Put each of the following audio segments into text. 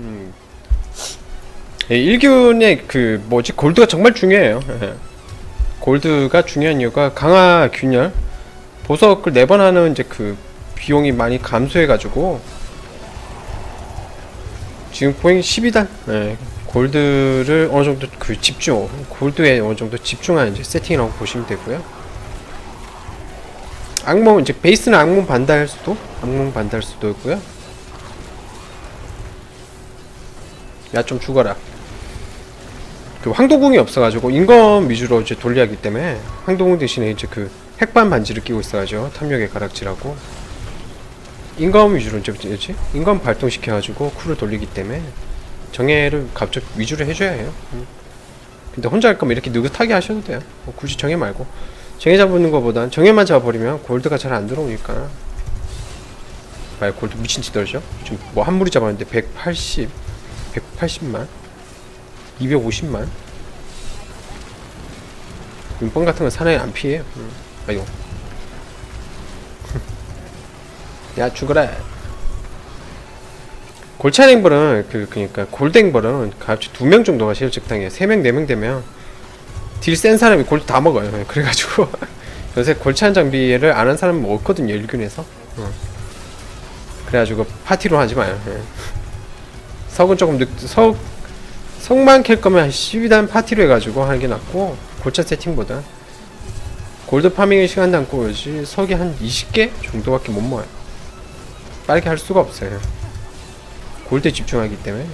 음. 예, 일균의 그 뭐지 골드가 정말 중요해요. 예. 골드가 중요한 이유가 강화 균열 보석을 네 번 하는 이제 그 비용이 많이 감소해가지고 지금 보잉 12단 예. 골드를 어느 정도 그 집중 골드에 어느 정도 집중한 이제 세팅이라고 보시면 되고요. 악몽 이제 베이스는 악몽 반달 수도 악몽 반달 수도 있고요. 야 좀 죽어라. 그 황도궁이 없어가지고 인검 위주로 이제 돌려야 하기 때문에 황도궁 대신에 이제 그 핵반 반지를 끼고 있어가지고 탐욕의 가락지라고 인검 위주로 이제 뭐지 인검 발동시켜가지고 쿨을 돌리기 때문에 정예를 갑자기 위주로 해줘야 해요. 음. 근데 혼자 할 거면 이렇게 느긋하게 하셔도 돼요. 뭐 굳이 정예 말고 정예 잡는 것보단 정예만 잡아버리면 골드가 잘 안 들어오니까. 봐요 골드 미친 듯이 떨죠. 지금 뭐 한 무리 잡았는데 180, 180만, 250만. 윤뻥 같은 건 사나이 안 피해요. 음. 아이고. 야 죽어라. 골찬 행벌은 그 그니까 행벌은 갑자기 두명 정도가 실적당해요. 세 명 네 명 되면 딜 센 사람이 골드 다 먹어요. 예, 그래가지고 요새 골찬 장비를 안 한 사람은 없거든요. 일gün에서. 어. 그래가지고 파티로 하지 마요. 예. 석은 조금 늦, 석 석만 캘 거면 한 12단 파티로 해가지고 하는 게 낫고 골찬 세팅보다. 골드 파밍의 시간도 안 꼬여지 석이 한 20개 정도밖에 못 모아요. 빠르게 할 수가 없어요. 골드에 집중하기 때문에.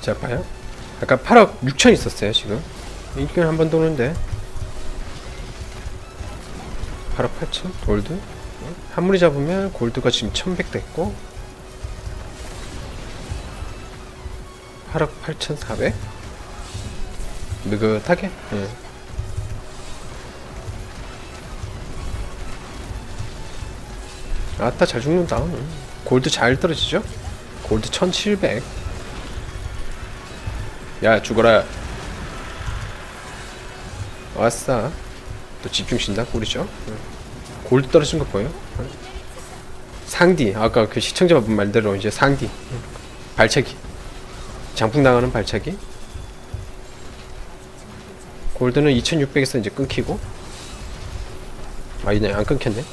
자 봐요. 아까 8억 6천 있었어요 지금. 일견 한번 도는데. 8억 8천? 골드 한 무리 잡으면 골드가 지금 1100 됐고 8억 8,400 느긋하게 예. 아따 잘 죽는다 음. 골드 잘 떨어지죠? 골드 1700 야 죽어라 왔어 또 집중 신다 꿀이죠 응. 골드 떨어진 거 보여? 응. 상디 아까 그 시청자분 말대로 이제 상디 응. 발차기 장풍 나가는 발차기 골드는 2600에서 이제 끊기고 아니네 안 끊겼네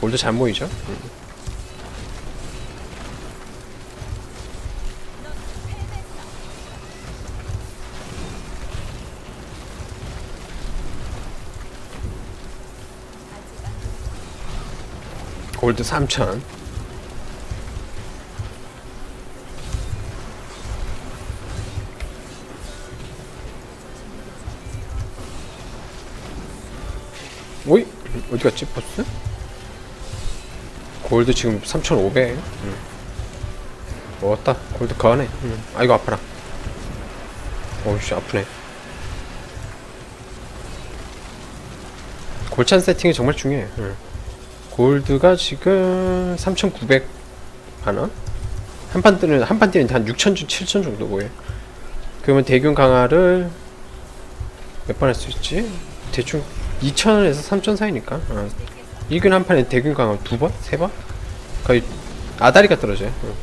골드 잘 모이죠? 응. 골드 3000 오이 어디 갔지 버스? 골드 지금 3,500 응. 먹었다 골드 거하네 응. 아이고 아파라 어우씨 아프네 골찬 세팅이 정말 중요해 응. 골드가 지금 3,900 하나? 한판 뜨는 한판 뛰는 한 6천 중 7천 정도 보여. 그러면 대균 강화를 몇 번 할 수 있지? 대충 2천에서 3천 사이니까. 어. 일균 한 판에 대균 강화 두 번, 세 번? 거의 아다리가 떨어져요. 어.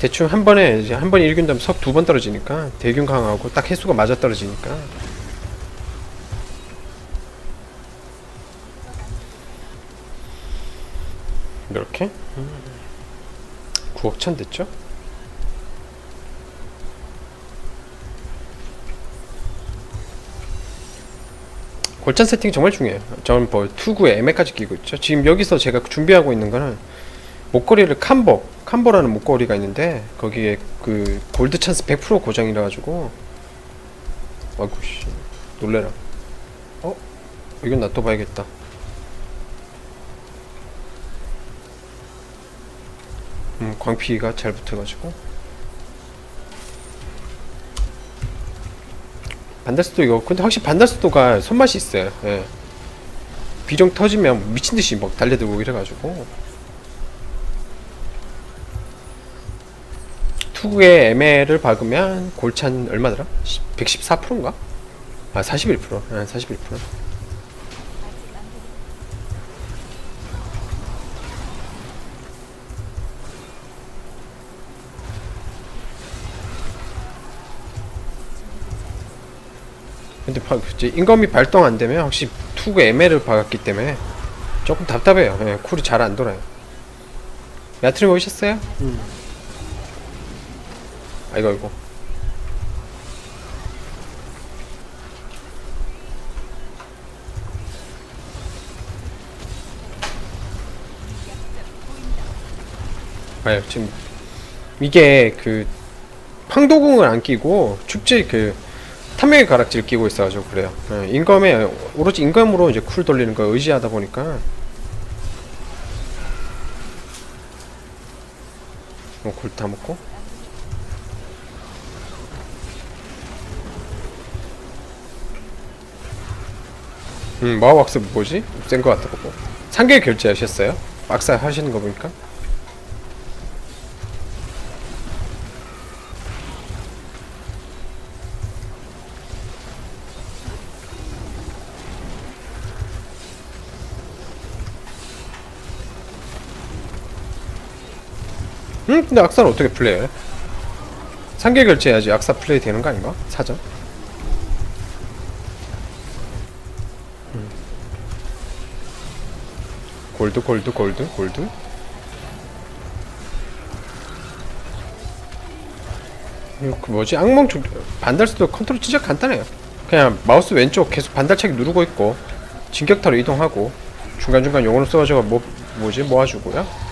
대충 한 번에 이제 한 번에 일균 다음 석두 번 떨어지니까 대균 강화하고 딱 횟수가 맞아 떨어지니까 이렇게 9억 천 됐죠? 골찬 세팅 정말 중요해요. 저는 뭐 투구에 애매까지 끼고 있죠. 지금 여기서 제가 준비하고 있는 거는 목걸이를 캄보, 캄보라는 목걸이가 있는데 거기에 그 골드 찬스 100% 고정이라 가지고 아이고 씨 놀래라. 어? 이건 놔둬봐야겠다. 음, 광피가 잘 붙어가지고 반달수도 이거 근데 확실히 반달수도가 손맛이 있어요 예. 비정 터지면 미친듯이 막 달려들고 이래가지고 투구에 ML을 박으면 골찬 얼마더라? 114%인가? 아 41% 예, 41% 근데 바, 이제 인검이 발동 안 되면 확실히 투구 ML을 박았기 때문에 조금 답답해요. 예, 쿨이 잘 안 돌아요. 야트림 오셨어요? 음. 아이고 아이고. 아유 지금 이게 그 황도궁을 안 끼고 축제 그 탐욕의 가락지를 끼고 있어가지고 그래요. 예, 인검에 오로지 인검으로 이제 쿨 돌리는 거 의지하다 보니까 어, 굴다 먹고 음 마법학습 뭐지? 센 거 같다 보고 3개 결제하셨어요? 막사 하시는 거 보니까 음 근데 악사는 어떻게 플레이해? 3개 결제해야지 악사 플레이 되는 거 아닌가? 사전? 음. 골드 골드 골드 골드 그 뭐지 악몽 조... 반달수도 컨트롤 진짜 간단해요 그냥 마우스 왼쪽 계속 반달차기 누르고 있고 진격타로 이동하고 중간중간 용어를 써가지고 뭐 뭐지 모아주고요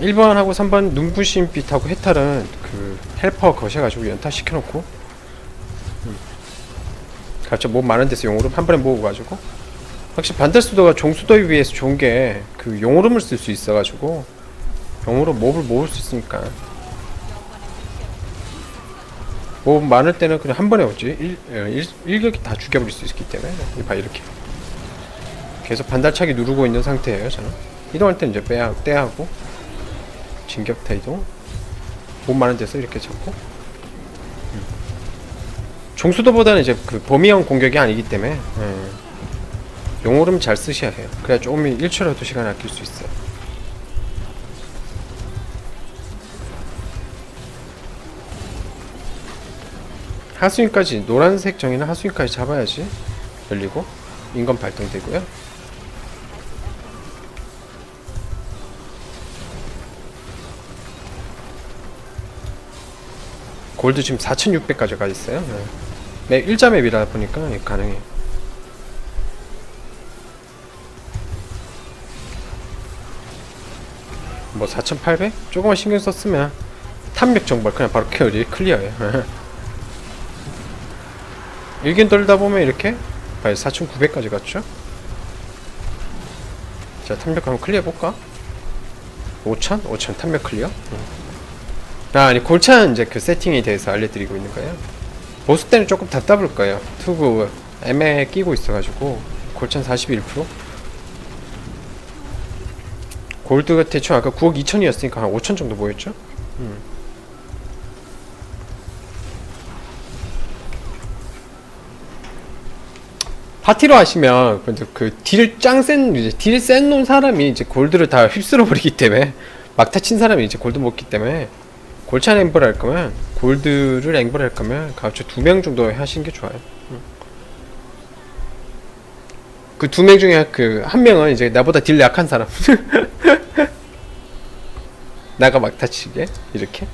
1번하고 3번 눈부신 빛하고 해탈은 그 헬퍼 거셔가지고 연타 시켜놓고 음. 각자 뭐 많은 데서 용오름 한 번에 모으고가지고. 확실히 반달수도가 종수도에 비해서 좋은 게 그 용오름을 쓸 수 있어가지고 용오름 몹을 모을 수 있으니까. 몹 많을 때는 그냥 한 번에 오지. 일, 어, 일, 일 격이 다 죽여버릴 수 있기 때문에. 봐 이렇게. 계속 반달차기 누르고 있는 상태예요 저는. 이동할 때는 이제 빼야 떼하고 진격타 이동? 못 많은 데서 이렇게 잡고? 음. 종수도보다는 이제 그 범위형 공격이 아니기 때문에 예. 용오름 잘 쓰셔야 해요. 그래야 조금 1초라도 시간 아낄 수 있어요. 하수인까지 노란색 정의는 하수인까지 잡아야지 열리고 인건 발동되고요 골드 지금 4,600까지 가 있어요. 네. 네, 일자 맵이라 보니까 예, 가능해요. 뭐 4,800? 조금만 신경 썼으면 탐력 정벌 그냥 바로 클리, 클리어예요. 일긴 돌다 보면 이렇게 봐요 4,900까지 갔죠? 자 탐력 한번 클리어 해볼까? 5,000? 5,000 탐력 클리어? 아, 아니 골찬 이제 그 세팅에 대해서 알려드리고 있는 거예요. 보스 때는 조금 답답할 거예요. 투구 애매 끼고 있어가지고 골찬 41% 골드가 대충 아까 9억 2천이었으니까 한 5천 정도 모였죠? 음. 파티로 하시면 근데 그딜 짱 센 이제 딜 센 놈 사람이 이제 골드를 다 휩쓸어 버리기 때문에 막타 친 사람이 이제 골드 먹기 때문에 골찬 엠버를 할 거면 골드를 엠버를 할 거면 가급적 두명 정도 하시는 게 좋아요. 그 두 명 중에 그 한 명은 이제 나보다 딜 약한 사람. 나가 막타 치게 이렇게.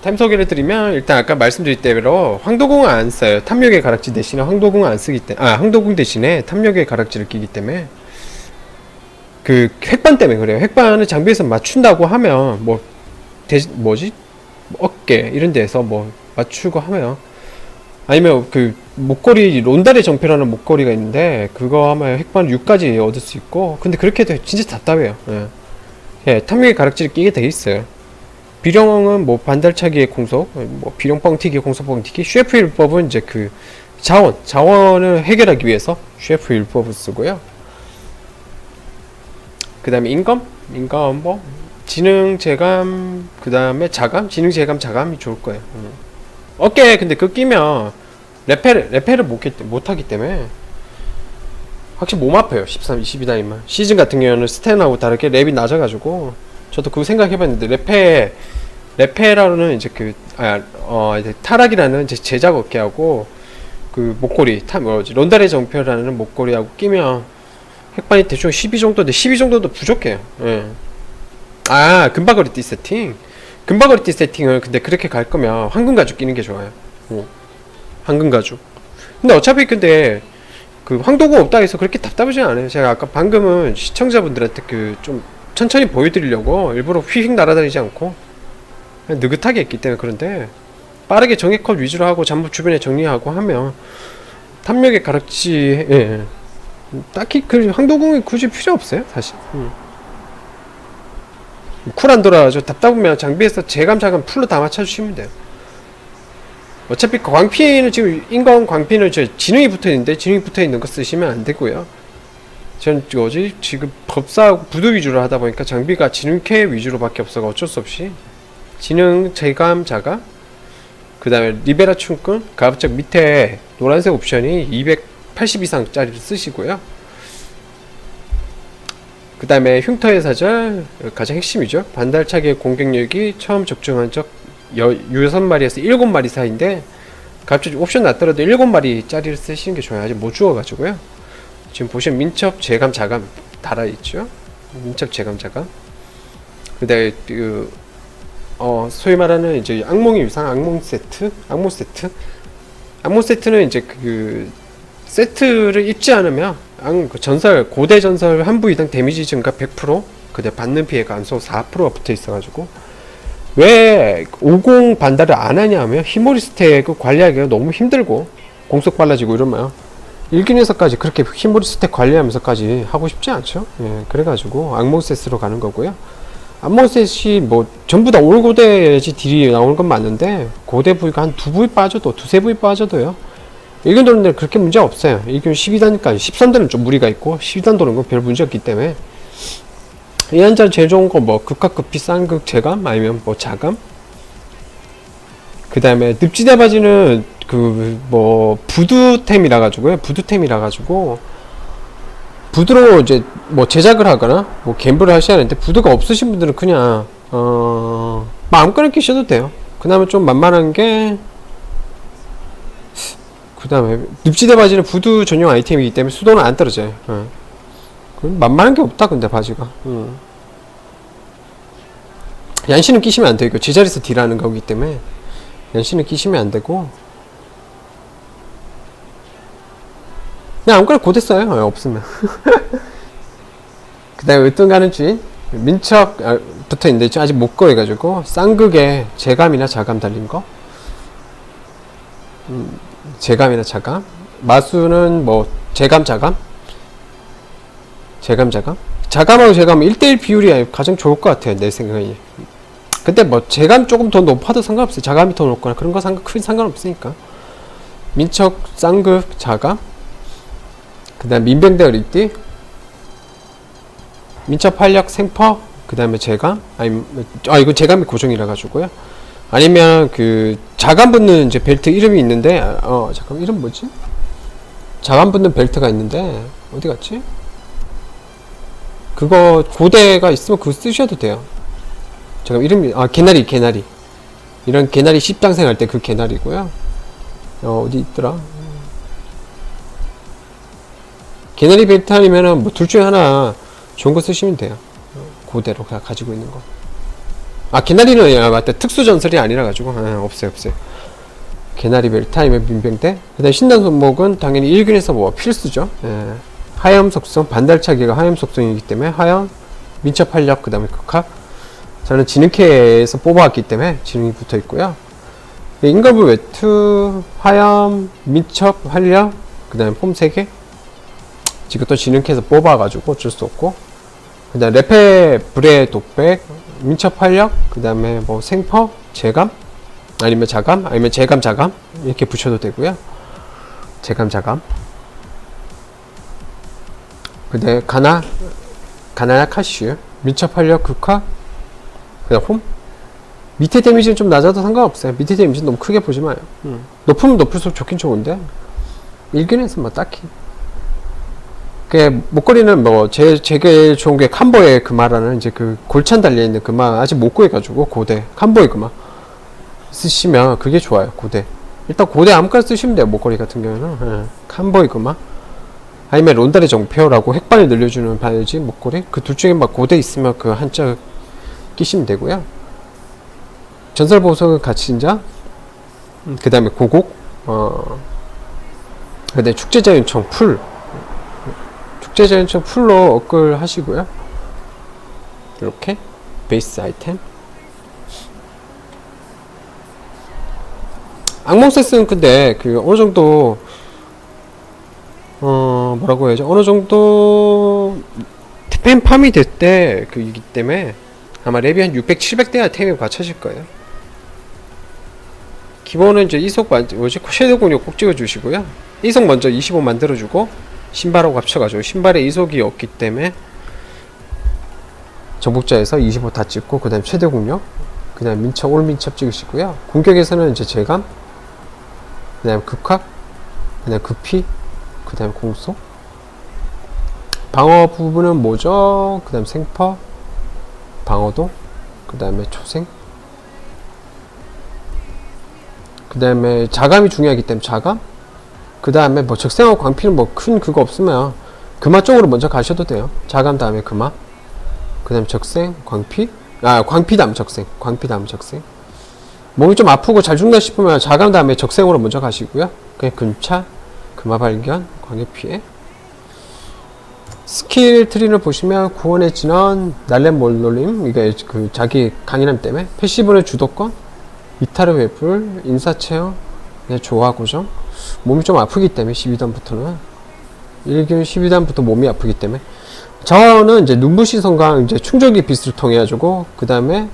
템 소개를 드리면 일단 아까 말씀드린 대로 황도궁을 안 써요. 탐욕의 가락지 대신에 황도궁을 안 쓰기 때문에 아 황도궁 대신에 탐욕의 가락지를 끼기 때문에 그 핵반 때문에 그래요. 핵반을 장비에서 맞춘다고 하면 뭐 대, 뭐지 어깨 이런 데서 뭐 맞추고 하면 아니면 그 목걸이 론다리 정표라는 목걸이가 있는데 그거 하면 핵반 6까지 얻을 수 있고 근데 그렇게 해도 진짜 답답해요. 예, 예 탐욕의 가락지를 끼게 돼 있어요. 비룡은 뭐 반달차기의 공속, 뭐 비룡 뻥튀기, 공속 뻥튀기, 셰프 율법은 이제 그 자원, 자원을 해결하기 위해서 셰프 율법을 쓰고요. 그 다음에 인검, 인검 뭐 지능 제감, 그 다음에 자감, 지능 제감 자감이 좋을 거예요. 음. 어깨 근데 그 끼면 레페를 레페를 못, 못 하기 때문에 확실히 몸 아파요. 13, 22단이면 시즌 같은 경우는 스탠하고 다르게 랩이 낮아가지고 저도 그거 생각해봤는데 레페 레페라는 이제 그, 아, 어, 이제 타락이라는 이제 제작 어깨하고 그 목걸이, 타, 뭐지, 론다레 정표라는 목걸이하고 끼면 핵반이 대충 12 정도인데 12 정도도 부족해요. 예. 아, 금박거리 띠 세팅. 금박거리 띠 세팅을 근데 그렇게 갈 거면 황금 가죽 끼는 게 좋아요. 어. 황금 가죽. 근데 어차피 근데 그 황도구 없다 해서 그렇게 답답하지 않아요. 제가 아까 방금은 시청자분들한테 그 좀 천천히 보여드리려고 일부러 휘휙 날아다니지 않고 느긋하게 했기 때문에 그런데 빠르게 정액컷 위주로 하고 잠복 주변에 정리하고 하면 탐욕의 가락지 예, 예. 딱히 그 황도궁이 굳이 필요 없어요 사실. 음. 쿨안 돌아가죠 답답하면 장비에서 재감자감 풀로 다 맞춰주시면 돼요. 어차피 광피는 지금 인건 광피는 저 지능이 붙어있는데 지능이 붙어있는 거 쓰시면 안 되고요. 전 뭐지? 지금 법사하고 부두 위주로 하다 보니까 장비가 지능캐 위주로 밖에 없어가 어쩔 수 없이. 지능 재감 자가 그 다음에 리베라 춤꾼 가급적 밑에 노란색 옵션이 280 이상짜리를 쓰시고요. 그 다음에 흉터의 사절 가장 핵심이죠. 반달차기의 공격력이 처음 적중한 적 여, 6마리에서 7마리 사이인데 갑자기 옵션 낮더라도 7마리 짜리를 쓰시는 게 좋아요 아직 못 주어가지고요. 지금 보시면 민첩 재감 자감 달아있죠. 민첩 재감 자감. 그 다음에 그 어, 소위 말하는 이제 악몽의 유상 악몽 세트? 악몽 세트? 악몽 세트는 이제 그 세트를 입지 않으면 악, 그 전설 고대 전설 한 부위당 데미지 증가 100% 그다음 받는 피해 감소 4%가 붙어 있어가지고 왜 50 반달을 안 하냐면 히모리 스택 관리하기가 너무 힘들고 공속 빨라지고 이러면 일기에서까지 그렇게 히모리 스택 관리하면서까지 하고 싶지 않죠. 예, 그래가지고 악몽셋으로 가는 거고요. 악몽셋이 뭐 전부 다 올고대지 딜이 나오는 건 맞는데 고대 부위가 한 두 부위 빠져도 두세 부위 빠져도요. 일견 도는 데는 그렇게 문제 없어요. 일견 12단까지 13단은 좀 무리가 있고 12단 도는 건 별 문제 없기 때문에 이 한자 제일 좋은 거 뭐 극과 극비 쌍극 재감 아니면 뭐 자감? 그 다음에 늪지대 바지는 그 뭐 부두템이라 가지고요. 부두템이라 가지고 부두로 이제 뭐 제작을 하거나 뭐 갬블을 하셔야 하는데 부두가 없으신 분들은 그냥 어 마음껏 끼셔도 돼요. 그 다음에 좀 만만한 게 그 다음에 늪지대 바지는 부두 전용 아이템이기 때문에 수도는 안 떨어져요. 어. 만만한 게 없다 근데 바지가. 음. yan신은 끼시면 안 되고 제자리에서 딜하는 거기 때문에 yan신은 끼시면 안 되고. 그냥 아무거나 고대 써요. 어, 없으면. 그 다음에 으뜸가는 주인? 민첩 아, 붙어 있는데 아직 못 거해가지고 쌍극에 재감이나 자감 달린 거? 음, 재감이나 자감? 마수는 뭐 재감 자감? 재감 자감? 자감하고 재감 1대1 비율이 가장 좋을 것 같아요 내 생각에. 근데 뭐 재감 조금 더 높아도 상관없어요. 자감이 더 높거나 그런 거 상관 큰 상관없으니까. 민척 쌍극 자감? 그 다음 민병대 어리띠? 민첩 활력 생퍼 그 다음에 재감? 아니 아 이건 재감이 고정이라 가지고요. 아니면 그 자감 붙는 이제 벨트 이름이 있는데 어 잠깐 이름 뭐지? 자감 붙는 벨트가 있는데 어디 갔지? 그거 고대가 있으면 그거 쓰셔도 돼요. 잠깐 이름이 아 개나리 개나리. 이런 개나리 십장생 할 때 그 개나리고요. 어 어디 있더라? 개나리 벨트 아니면은 뭐 둘 중에 하나 좋은 거 쓰시면 돼요. 고대로 가지고 있는 거 아 개나리는 야 맞다. 특수 전설이 아니라 가지고. 아, 없어요 없어요. 개나리 아니면 민병대 그 다음 신단 손목은 당연히 1근에서 뭐 필수죠. 예. 하염 속성 반달차기가 하염 속성이기 때문에 하염 민첩 활력 그 다음에 극합 저는 지능캐에서 뽑아왔기 때문에 지능이 붙어 있고요. 인걸브 외투 하염 민첩 활력 그 다음에 폼 3개. 지금 또 지능캐에서 뽑아가지고 어쩔 수 없고. 그 다음 레페 불의 독백 민첩 활력, 그 다음에 뭐 생퍼, 재감, 아니면 자감, 아니면 재감, 자감 이렇게 붙여도 되고요. 재감, 자감. 근데 가나, 가나나 카슈, 민첩 활력 극화, 그 다음 홈. 밑에 데미지는 좀 낮아도 상관없어요. 밑에 데미지는 너무 크게 보지 마요. 음. 높으면 높을수록 좋긴 좋은데 일기에서뭐 딱히 그 목걸이는 뭐 제 제게 좋은 게 캄보의 금화라는 이제 그 골찬 달려 있는 금화 아직 못 구해가지고 고대 캄보의 금화 쓰시면 그게 좋아요 고대. 일단 고대 아무거나 쓰시면 돼요 목걸이 같은 경우는. 예. 캄보의 금화 아니면 론다리 정표라고 핵반을 늘려주는 바지 목걸이. 그 둘 중에 막 고대 있으면 그 한자 끼시면 되고요. 전설 보석은 가치인자 그 다음에 고곡 어 그 다음에 축제자연청 풀 축제자연청 풀로 업글 하시고요. 이렇게 베이스 아이템. 악몽세스는 근데 그 어느 정도 어 뭐라고 해야죠? 어느 정도 템 팜이 될 때 그이기 때문에 아마 랩이 한 600, 700대야 템이 받쳐질 거예요. 기본은 이제 이속 만 뭐지? 섀도우 근육 꼭 찍어주시고요. 이속 먼저 25 만들어주고 신발하고 합쳐가지고 신발에 이속이 없기 때문에 정복자에서 25 다 찍고 그 다음 최대 공력 그 다음 민첩 올 민첩 찍으시고요. 공격에서는 이제 재감 그 다음 극학 그 다음 급히 그 다음 공속 방어 부분은 뭐죠 그 다음 생퍼 방어도 그 다음에 초생. 그 다음에 자감이 중요하기 때문에 자감 그 다음에 뭐 적생하고 광피는 뭐큰 그거 없으면 금화 쪽으로 먼저 가셔도 돼요. 자감 다음에 금화. 그 다음에 적생 광피. 아 광피 다음 적생 광피 다음 적생. 몸이 좀 아프고 잘 죽나 싶으면 자감 다음에 적생으로 먼저 가시고요. 그냥 근차 금화 발견 광해 피해. 스킬 트리를 보시면 구원의 진원 날렘 몰놀림 이게 그 자기 강인함 때문에. 패시브는 주도권 이타르 회불 인사체험 네, 조화 고정 몸이 좀 아프기 때문에 12단부터는. 1균 12단부터 몸이 아프기 때문에. 자원은 이제 눈부신 성강 이제 충전기 비스를 통해 가지고 그 다음에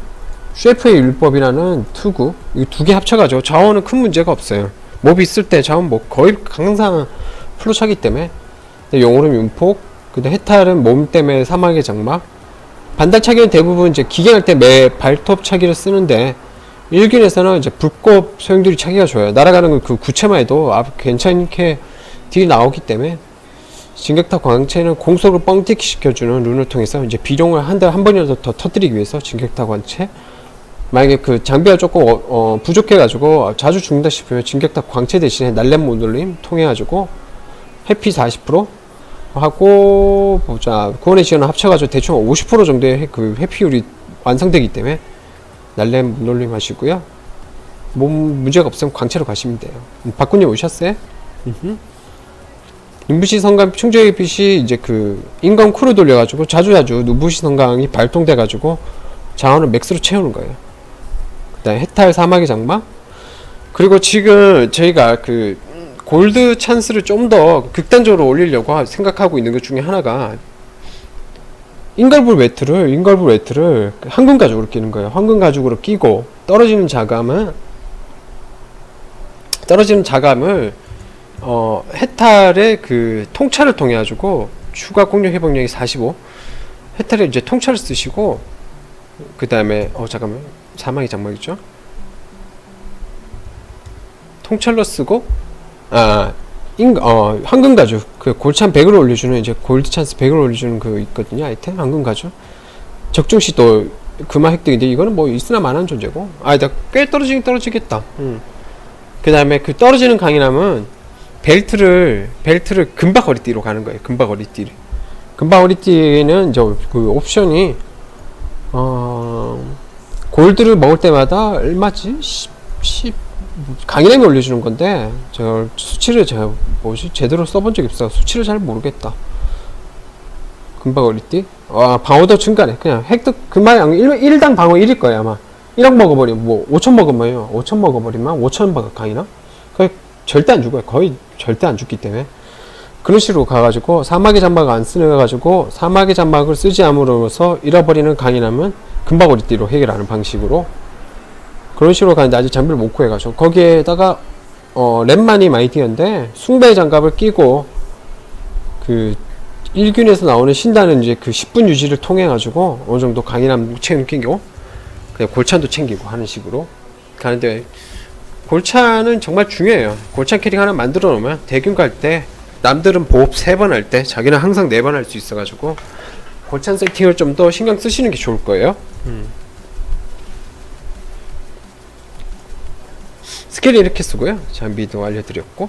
셰프의 율법이라는 투구 이 두 개 합쳐가지고 자원은 큰 문제가 없어요. 몹이 있을 때 자원 뭐 거의 항상 플로 차기 때문에. 용오름 윤폭 근데 해탈은 몸 때문에 사막의 장막. 반달 차기는 대부분 이제 기계할 때 매 발톱 차기를 쓰는데 1균에서는 이제 불꽃 소용돌이 차기가 좋아요. 날아가는 그 구체만 해도 아, 괜찮게 딜이 나오기 때문에 진격타 광채는 공속을 뻥튀기 시켜주는 룬을 통해서 이제 비룡을 한 달 한 번이라도 더 터뜨리기 위해서 진격타 광채 만약에 그 장비가 조금 어, 어, 부족해가지고 자주 죽는다 싶으면 진격타 광채 대신에 날렘 모돌림 통해가지고 해피 40% 하고 보자 구원의 지원을 합쳐가지고 대충 50% 정도의 해- 그 회피율이 완성되기 때문에 날렘 놀림 하시고요. 몸 문제가 없으면 광채로 가시면 돼요. 음, 박군님 오셨어요? 눈부시 성강 충전의 빛이 이제 그 인간 쿠를 돌려가지고 자주자주 눈부시 성강이 발동돼가지고 자원을 맥스로 채우는 거예요. 그다음에 해탈 사막의 장막 그리고 지금 저희가 그 골드 찬스를 좀 더 극단적으로 올리려고 하- 생각하고 있는 것 중에 하나가 인걸불 외트를 인걸불 외트를 황금 가죽으로 끼는 거예요. 황금 가죽으로 끼고 떨어지는 자감은 떨어지는 자감을 어 해탈의 그 통찰을 통해 가지고 추가 공격 회복력이 45 해탈의 이제 통찰을 쓰시고 그 다음에 어 잠깐만 사망의 장막이죠. 통찰로 쓰고 아 인, 어, 황금 가죽, 그 골찬 100을 올려주는, 이제 골드 찬스 100을 올려주는 그 있거든요, 아이템? 황금 가죽. 적중시 또 금화 획득인데, 이거는 뭐 있으나 마나한 존재고. 아, 나꽤 떨어지긴 떨어지겠다. 음. 그 다음에 그 떨어지는 강인함은 벨트를, 벨트를 금박 허리띠로 가는 거예요, 금박 허리띠를. 금박 허리띠는 이제 그 옵션이, 어, 골드를 먹을 때마다 얼마지? 10, 10, 강인함이 올려주는 건데 제가 수치를 제가 뭐지? 제대로 써본 적이 없어 수치를 잘 모르겠다. 금방 어리띠 와 방어도 증가네 그냥 획득 그만 1, 당 방어 1일 거야 아마. 1억 먹어버리면 뭐 5천 먹으면요 5천 먹어버리면 5천 박 강이나? 거의 절대 안 죽어요. 거의 절대 안 죽기 때문에. 그런 식으로 가가지고 사막의 장막 안 쓰가지고 사막의 장막을 쓰지 않으로써 잃어버리는 강인함은 금방 어리띠로 해결하는 방식으로 그런 식으로 가는데 아직 장비를 못 구해가지고 거기에다가 어, 랩만이 많이 뛰는데 숭배 장갑을 끼고 그 일균에서 나오는 신다는 이제 그 10분 유지를 통해 가지고 어느 정도 강인함 챙기고 그냥 골찬도 챙기고 하는 식으로 가는데 골찬은 정말 중요해요. 골찬 캐릭 하나 만들어 놓으면 대균 갈 때 남들은 보업 3번 할 때 자기는 항상 4번 할 수 있어 가지고 골찬 세팅을 좀 더 신경 쓰시는 게 좋을 거예요. 음. 스케일 이렇게 쓰고요. 장비도 알려드렸고.